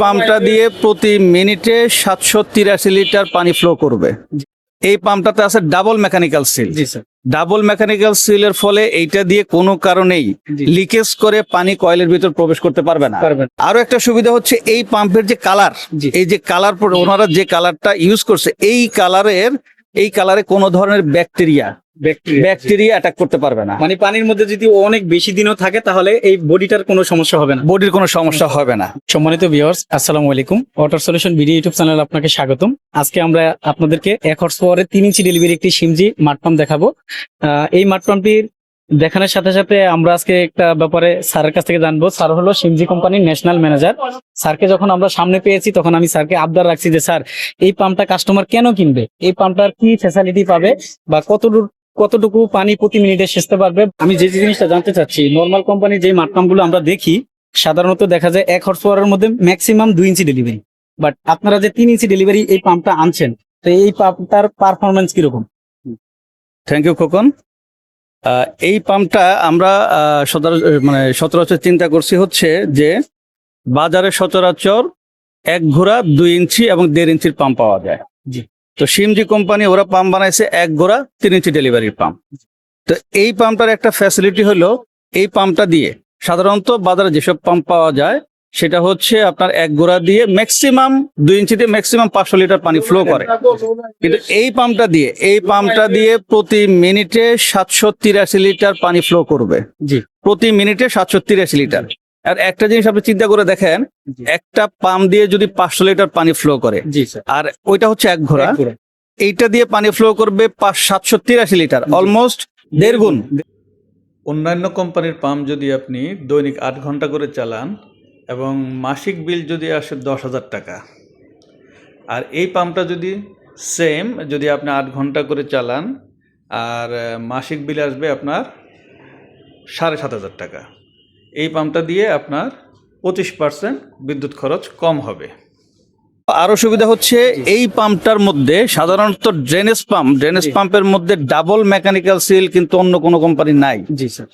পাম্পটা দিয়ে প্রতি মিনিটে সাতশো তিরাশি লিটার পানি ফ্লো করবে। এই পাম্পটাতে আছে double mechanical seal double mechanical সিলের ফলে এইটা দিয়ে কোনো কারণেই লিকেজ করে পানি কয়েলের ভিতর প্রবেশ করতে পারবে না। আরও একটা সুবিধা হচ্ছে এই পাম্পের যে কালার এই যে কালার ওনারা যে কালারটা ইউজ করছে এই কালারের এই কালারে কোনো ধরনের ব্যাকটেরিয়া ব্যাকটেরিয়া অ্যাটাক করতে পারবে না। মানে পানির মধ্যে যদি অনেক বেশি দিনও থাকে তাহলে এই বডিটার কোনো সমস্যা হবে না। বডির কোনো সমস্যা হবে না। সম্মানিত ভিউয়ার্স আসসালামু আলাইকুম। Water solution video YouTube channel আপনাকে স্বাগতম। আজকে আমরা আপনাদেরকে এক হর্স পাওয়ারের তিন ইঞ্চি ডেলিভারি একটি সিমজি মাটপাম্প দেখাবো। আহ, এই মাঠপাম্পটির দেখানোর সাথে সাথে আমরা আজকে একটা ব্যাপারে স্যারের কাছ থেকে জানব। স্যার হলো সিমজি কোম্পানির ন্যাশনাল ম্যানেজার। স্যারকে যখন আমরা সামনে পেয়েছি, তখন আমি স্যারকে আবদার রাখছি যে, স্যার, এই পাম্পটা কাস্টমার কেন কিনবে? এই পাম্পটার কি ফ্যাসিলিটি পাবে? বা কতটুকু কতটুকু পানি প্রতি মিনিটে সেচতে পারবে? আমি যে জিনিসটা জানতে চাচ্ছি নর্মাল কোম্পানির যে মাঠপাম্পগুলো আমরা দেখি, সাধারণত দেখা যায় এক হর্স পাওয়ারের মধ্যে ম্যাক্সিমাম দুই ইঞ্চি ডেলিভারি বাট আপনারা যে তিন ইঞ্চি ডেলিভারি এই পাম্পটা আনছেন, তো এই পাম্পটার পারফরমেন্স কীরকম? Thank you Khokon. এই পাম্পটা আমরা মানে সচরাচর চিন্তা করছি হচ্ছে যে বাজারে সচরাচর এক ঘোড়া দুই ইঞ্চি এবং দেড় ইঞ্চির পাম্প পাওয়া যায় জি। তো সিমজি কোম্পানি ওরা পাম্প বানাইছে এক ঘোড়া তিন ইঞ্চি ডেলিভারির পাম্প তো এই পাম্পটার একটা ফ্যাসিলিটি হলো এই পাম্পটা দিয়ে সাধারণত বাজারে যেসব পাম্প পাওয়া যায় সেটা হচ্ছে আপনার এক গোড়া দিয়ে ম্যাক্সিমাম দুই ইঞ্চিতে ম্যাক্সিমাম পাঁচশো লিটার পানি ফ্লো করে। কিন্তু এই পাম্পটা দিয়ে এই পাম্পটা দিয়ে প্রতি মিনিটে সাতশো তিরাশি লিটার পানি ফ্লো করবে। জি। প্রতি মিনিটে সাতশো তিরাশি লিটার। আর একটা জিনিস আপনি চিন্তা করে দেখেন একটা পাম্প দিয়ে যদি পাঁচশো লিটার পানি ফ্লো করে জি আর ওইটা হচ্ছে এক ঘোড়া এইটা দিয়ে পানি ফ্লো করবে পাঁচ সাতশো তিরাশি লিটার অলমোস্ট দেড় গুণ। অন্যান্য কোম্পানির পাম্প যদি আপনি দৈনিক আট ঘণ্টা করে চালান এবং মাসিক বিল যদি আসে দশ হাজার টাকা। আর এই পাম্পটা যদি সেম যদি আপনি আট ঘণ্টা করে চালান আর মাসিক বিল আসবে আপনার সাড়ে সাত হাজার টাকা। এই পাম্পটা দিয়ে আপনার পঁচিশ পার্সেন্ট বিদ্যুৎ খরচ কম হবে। আরও সুবিধা হচ্ছে এই পাম্পটার মধ্যে সাধারণত ড্রেনেজ পাম্প ড্রেনেজ পাম্পের মধ্যে ডাবল মেকানিক্যাল সিল কিন্তু অন্য কোনো কোম্পানি নাই। জি স্যার।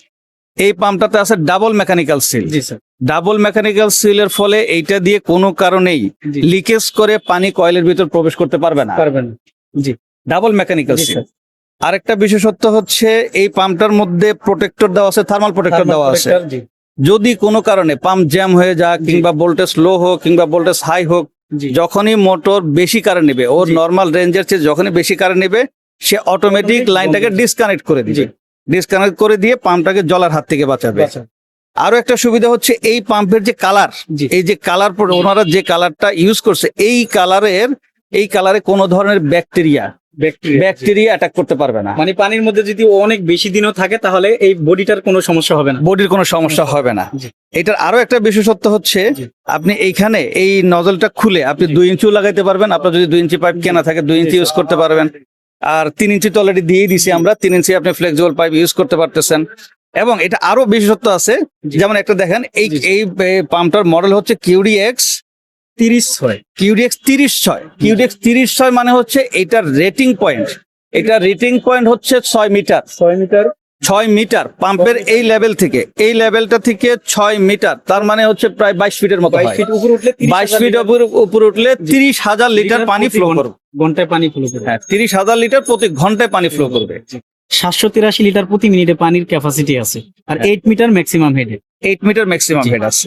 এই পাম্পটাতে আছে ডাবল মেকানিক্যাল সিল। জি স্যার। ডাবল মেকানিক্যাল সিলের ফলে এইটা দিয়ে কোনো কারণেই লিকেজ করে পানি কয়েলের ভিতর প্রবেশ করতে পারবে না। পারবেন জি। ডাবল মেকানিক্যাল সিল আরেকটা বিশেষত্ব হচ্ছে এই পাম্পটার মধ্যে প্রোটেক্টর দেওয়া আছে থার্মাল প্রোটেক্টর দেওয়া আছে। যদি কোনো কারণে পাম্প জ্যাম হয়ে যাক কিংবা ভোল্টেজ লো হোক কিংবা ভোল্টেজ হাই হোক যখনই মোটর বেশি কারেন্ট নেবে ওর। নর্মাল রেঞ্জের চেয়ে যখনই বেশি কারেন্ট নেবে সে অটোমেটিক লাইনটাকে ডিসকানেক্ট করে দিবে। ডিসকানেক্ট করে দিয়ে পাম্পটাকে জলার হাত থেকে বাঁচাবে। আরও একটা সুবিধা হচ্ছে এই পাম্পের যে কালার এই যে কালার ওনারা যে কালারটা ইউজ করছে এই কালারের এই কালারে কোনো ধরনের ব্যাকটেরিয়া ব্যাকটেরিয়া ব্যাকটেরিয়া অ্যাটাক করতে পারবে না। মানে পানির মধ্যে যদি অনেক বেশি দিনও থাকে তাহলে এই বডিটার কোনো সমস্যা হবে না। বডির কোনো সমস্যা হবে না। এটার আরও একটা বিশেষত্ব হচ্ছে আপনি এইখানে এই নজলটা খুলে আপনি দুই ইঞ্চিও লাগাইতে পারবেন আপনার যদি দুই ইঞ্চি পাইপ কেনা থাকে দুই ইঞ্চি ইউজ করতে পারবেন। আর তিন ইঞ্চি তো অলরেডি দিয়ে দিছি আমরা তিন ইঞ্চি আপনি ফ্লেক্সিবল পাইপ ইউজ করতে পারতেছেন। এবং এটা আরও বিশেষত্ব আছে যেমন একটা দেখেন এই এই পাম্পটার মডেল হচ্ছে কিউডি এক্স তিরিশ ছয়। কিউডিএক্স তিরিশ ছয়। কিউডিএক্স তিরিশ ছয় মানে হচ্ছে এটার রেটিং পয়েন্ট এটা রেটিং পয়েন্ট হচ্ছে ছয় মিটার। ছয় মিটার। ছয় মিটার পাম্পের এই লেভেল থেকে। এই লেভেলটা থেকে ছয় মিটার তার মানে হচ্ছে প্রায় বাইশ ফিটের মতো বাইশ ফিট উপরে উঠলে বাইশ ফিট উপর উঠলে তিরিশ হাজার লিটার পানি ফ্লো করবে। ঘন্টায় পানি ফ্লো করবে। হ্যাঁ তিরিশ হাজার লিটার প্রতি ঘন্টায় পানি ফ্লো করবে। সাতশো তিরাশি লিটার প্রতি মিনিটে পানির ক্যাপাসিটি আছে। আর এইট মিটার ম্যাক্সিমাম হেডে এইট মিটার ম্যাক্সিমাম হেড আছে।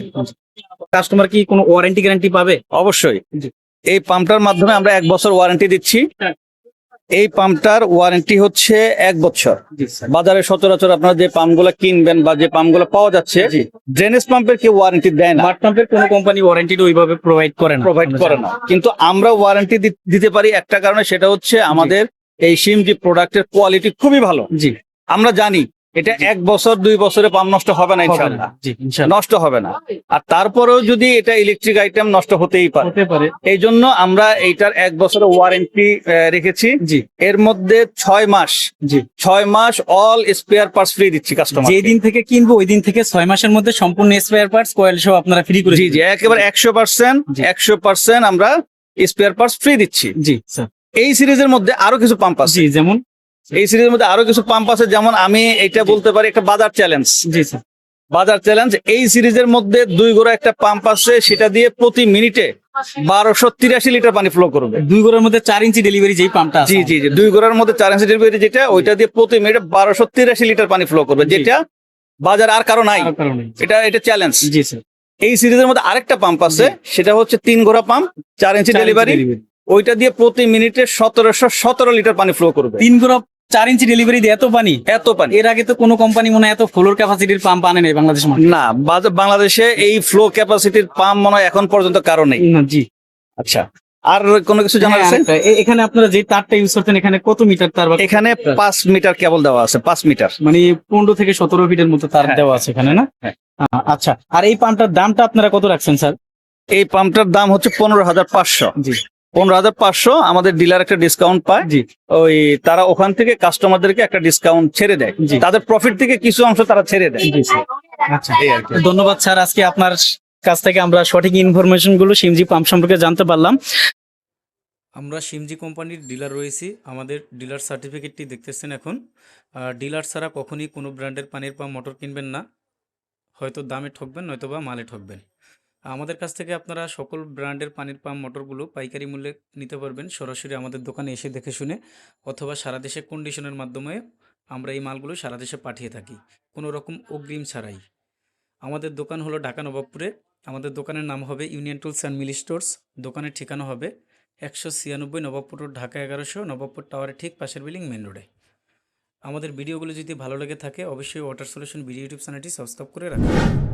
কাস্টমার কি কোনো ওয়ারেন্টি গ্যারান্টি পাবে? অবশ্যই। এই পাম্পটার মাধ্যমে আমরা এক বছর ওয়ারেন্টি দিচ্ছি। হ্যাঁ। এই পাম্পটার ওয়ারেন্টি হচ্ছে এক বছর। বাজারে সচরাচর আপনারা যে পাম্পগুলো কিনবেন বা যে পাম্পগুলো পাওয়া যাচ্ছে ড্রেনেজ পাম্পের কেউ ওয়ারেন্টি দেয় না। পাম্পের কোনো কোম্পানি ওয়ারেন্টি ওইভাবে প্রোভাইড করে না। প্রোভাইড করে না। কিন্তু আমরা ওয়ারেন্টি দিতে পারি একটা কারণে সেটা হচ্ছে আমাদের এই সিমজি প্রোডাক্টের কোয়ালিটি খুবই ভালো। জি। আমরা জানি এটা এক বছর দুই বছরে পাম নষ্ট হবে না ইনশাল্লাহ নষ্ট হবে না। আর তারপরেও যদি এটা ইলেকট্রিক আইটেম নষ্ট হতেই পারে। এই জন্য আমরা এইটার এক বছরের ওয়ারেন্টি রেখেছি। জি। এর মধ্যে ছয় মাস জি। ছয় মাস অল স্পেয়ার পার্টস ফ্রি দিচ্ছি কাস্টমার যেই দিন থেকে কিনবো ওই দিন থেকে ছয় মাসের মধ্যে সম্পূর্ণ স্পেয়ার পার্টস কয়েল সহ আপনারা ফ্রি করে জি জি একেবারে একশো পার্সেন্ট একশো পার্সেন্ট আমরা স্পেয়ার পার্টস ফ্রি দিচ্ছি। জি স্যার এই সিরিজের মধ্যে আরও কিছু পাম্প আছে। যেমন? এই সিরিজের মধ্যে আরও কিছু পাম্প আছে যেমন আমি এটা বলতে পারি একটা বাজার চ্যালেঞ্জ জি স্যার। বাজার চ্যালেঞ্জ এই সিরিজের মধ্যে দুই গোড়া একটা পাম্প আছে সেটা দিয়ে প্রতি মিনিটে বারোশো তিরাশি লিটার পানি ফ্লো করবে। দুই ঘরের মধ্যে চার ইঞ্চি ডেলিভারি যেই পাম্পটা আছে। জি জি জি দুই গোড়ার মধ্যে চার ইঞ্চি ডেলিভারি যেটা ওইটা দিয়ে প্রতি মিনিটে বারোশো তিরাশি লিটার পানি ফ্লো করবে যেটা বাজার আর কারও নাই। এটা এটা চ্যালেঞ্জ জি স্যার। এই সিরিজের মধ্যে আরেকটা পাম্প আছে সেটা হচ্ছে তিন গোড়া পাম্প চার ইঞ্চি ডেলিভারি ওইটা দিয়ে প্রতি মিনিটে সতেরোশো সতেরো লিটার পানি ফ্লো করবে। তিন ঘর চার ইঞ্চি ডেলিভারি দিয়ে এত পানি? এত পানি। এর আগে তো কোনো কোম্পানি মনে হয় এত ফ্লোর ক্যাপাসিটির পাম্প আনে নাই বাংলাদেশ। না বাংলাদেশে এই ফ্লো ক্যাপাসিটির পাম্প মনে হয় এখন পর্যন্ত কারও নেই। না, জি। আচ্ছা আর কোনো কিছু জানা হ্যাঁ, আছে? এখানে আপনারা যে তারটা ইউজ করতেন এখানে কত মিটার তার এখানে পাঁচ মিটার কেবল দেওয়া আছে পাঁচ মিটার মানে পনেরো থেকে সতেরো ফিটের মতো তার হ্যাঁ, দেওয়া আছে এখানে না? হ্যাঁ। আচ্ছা আর এই পাম্পটার দামটা আপনারা কত রাখছেন স্যার? এই পাম্পটার দাম হচ্ছে পনেরো হাজার পাঁচশো। জি। পনেরো হাজার পাঁচশো আমাদের ডিলার একটা ডিসকাউন্ট পায়। জি। ওই তারা ওখান থেকে কাস্টমারদেরকে একটা ডিসকাউন্ট ছেড়ে দেয়। জি। তাদের প্রফিট থেকে কিছু অংশ তারা ছেড়ে দেয়। আচ্ছা। ধন্যবাদ স্যার আজকে আপনার কাছ থেকে আমরা সঠিক ইনফরমেশনগুলো সিমজি পাম্প সম্পর্কে জানতে পারলাম। আমরা সিমজি কোম্পানির ডিলার রয়েছি আমাদের ডিলার সার্টিফিকেটটি দেখতেছেন এখন। ডিলার ছাড়া কখনই কোনো ব্র্যান্ডের পানির পাম্প মোটর কিনবেন না। হয়তো দামে ঠকবেন নয়তো বা মালে ঠকবেন। আমাদের কাছ থেকে আপনারা সকল ব্র্যান্ডের পানির পাম্প মোটরগুলো পাইকারি মূল্যে নিতে পারবেন। সরাসরি আমাদের দোকানে এসে দেখে শুনে অথবা সারা দেশে কন্ডিশনের মাধ্যমে আমরা এই মালগুলো সারা দেশে পাঠিয়ে থাকি। কোনো রকম অগ্রিম ছাড়াই। আমাদের দোকান হলো ঢাকা নবাবপুরে। আমাদের দোকানের নাম হবে union tools and milli stores. দোকানের ঠিকানা হবে একশো ছিয়ানব্বই নবাবপুর রোড, ঢাকা এগারোশো, নবাবপুর টাওয়ারের ঠিক পাশের বিল্ডিং মেন রোডে। আমাদের ভিডিওগুলো যদি ভালো লেগে থাকে, অবশ্যই ওয়াটার সলিউশন ভিডিও ইউটিউব চ্যানেলটি সাবস্ক্রাইব করে রাখুন।